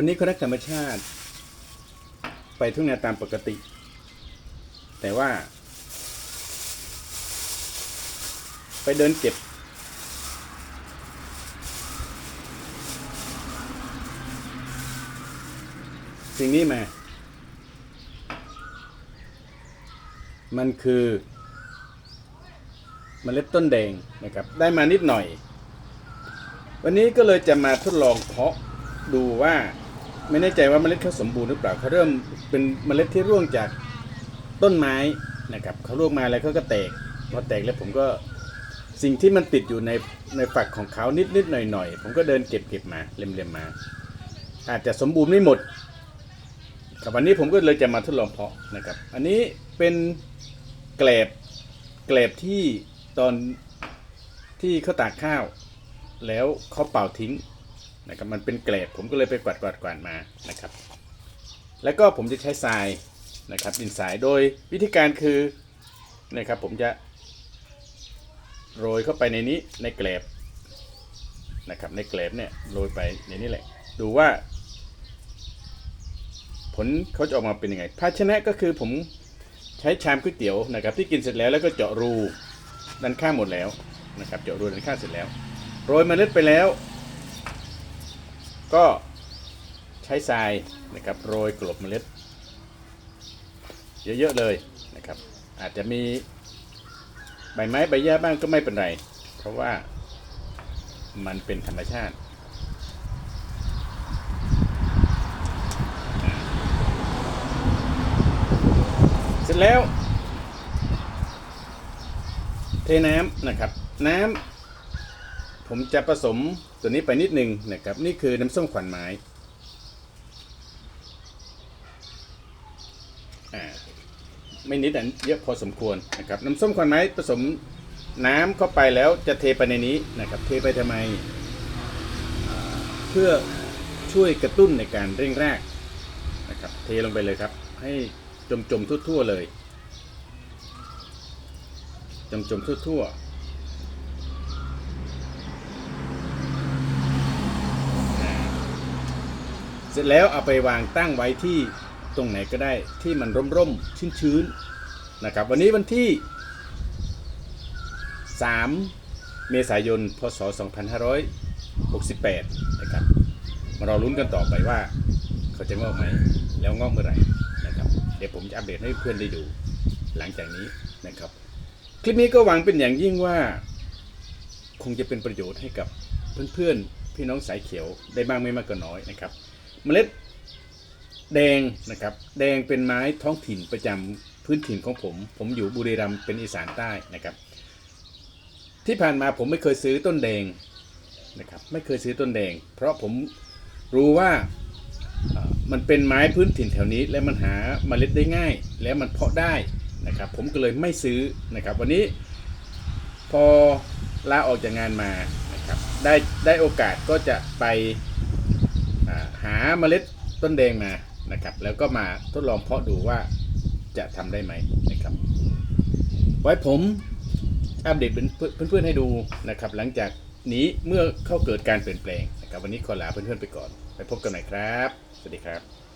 วันนี้เขารักธรรมชาติ ไปทุ่งนาตามปกติ แต่ว่า ไปเดินเก็บ สิ่งนี้มา มันคือเมล็ดต้นแดงนะครับ ได้มานิดหน่อย วันนี้ก็เลยจะมาทดลองเพาะดูว่า ไม่แน่ใจว่าเมล็ดเขาสมบูรณ์หรือเปล่าเขาเริ่มเป็นเมล็ดที่ร่วงจากต้นไม้นะครับเขาร่วงมาแล้วเขาก็แตกพอแตกแล้วผมก็สิ่งที่มันติดอยู่ในในฝักของเขานิดนิดหน่อยหน่อยผมก็เดินเก็บเก็บมาเล็มเล็มๆมา อาจจะสมบูรณ์ไม่หมดครับวันนี้ผมก็เลยจะมาทดลองเพาะนะครับ อันนี้เป็นแกลบแกลบที่ตอนที่เขาตากข้าว แล้วเขาเป่าทิ้ง นะครับมันเป็นเกรดผมก็เลยไปกวาดกวาดกวาดมานะครับ แล้วก็ผมจะใช้ทรายนะครับดินทรายโดยวิธีการคือนะครับผมจะโรยเข้าไปในนี้ในแกลบนะครับในแกลบเนี่ยโรยไปในนี้แหละ ดูว่า ผลเขาจะออกมาเป็นยังไง ภาชนะก็คือผมใช้ชามก๋วยเตี๋ยวนะครับ ที่กินเสร็จแล้วแล้วก็เจาะรูด้านข้างหมดแล้วนะครับ เจาะรูด้านข้างเสร็จแล้ว โรยเมล็ดไปแล้ว ก็ใช้ทรายนะครับโรยกลบเมล็ด เยอะๆเลยนะครับ อาจจะมีใบไม้ใบหญ้าบ้างก็ไม่เป็นไร เพราะว่ามันเป็นธรรมชาติเสร็จแล้ว เทน้ำนะครับ น้ำผมจะผสม ตัวนี้ไปนิดนึงนะครับ นี่คือน้ำส้มขวัญไม้อ่าไม่นิดอันเยอะพอสมควรนะครับน้ำส้มขวัญไม้ผสมน้ำเข้าไปแล้วจะเทไปในนี้นะครับ เทไปทำไมเพื่อช่วยกระตุ้นในการเร่งแรกนะครับ เทลงไปเลยครับ ให้จมจมๆทั่วๆเลย จมจมๆทั่วๆ เส ร็จแล้วเอาไปวางตั้งไว้ที่ตรงไหนก็ได้ที่มันร่มๆชื้นๆนนะครับ วันนี้วันที่ 3 เมษายน พศ 2568 นะครับ มารอลุ้นกันต่อไปว่า เขาจะงอกไหม แล้วงอกเมื่อไหร่นะครับ เดี๋ยวผมจะอัปเดตให้เพื่อนได้ดู หลังจากนี้นะครับ คลิปนี้ก็หวังเป็นอย่างยิ่งว่า คงจะเป็นประโยชน์ให้กับเพื่อนๆ พี่น้องสายเขียวได้บ้างไม่มากก็น้อยนะครับ เมล็ดแดงนะครับ แดงเป็นไม้ท้องถิ่นประจำพื้นถิ่นของผม ผมอยู่บุรีรัมย์เป็นอีสานใต้นะครับ ที่ผ่านมาผมไม่เคยซื้อต้นแดงนะครับ ไม่เคยซื้อต้นแดง เพราะผมรู้ว่ามันเป็นไม้พื้นถิ่นแถวนี้ และมันหาเมล็ดได้ง่าย และมันเพาะได้นะครับ ผมก็เลยไม่ซื้อนะครับ วันนี้พอลาออกจากงานมานะครับ ได้ได้โอกาสก็จะไป หาเมล็ดต้นแดงมานะครับ แล้วก็มาทดลองเพาะดูว่าจะทำได้ไหมนะครับ ไว้ผมอัปเดตเพื่อนๆให้ดูนะครับ หลังจากนี้เมื่อเข้าเกิดการเปลี่ยนแปลงนะครับ วันนี้ขอลาเพื่อนๆไปก่อน ไปพบกันใหม่ครับ สวัสดีครับ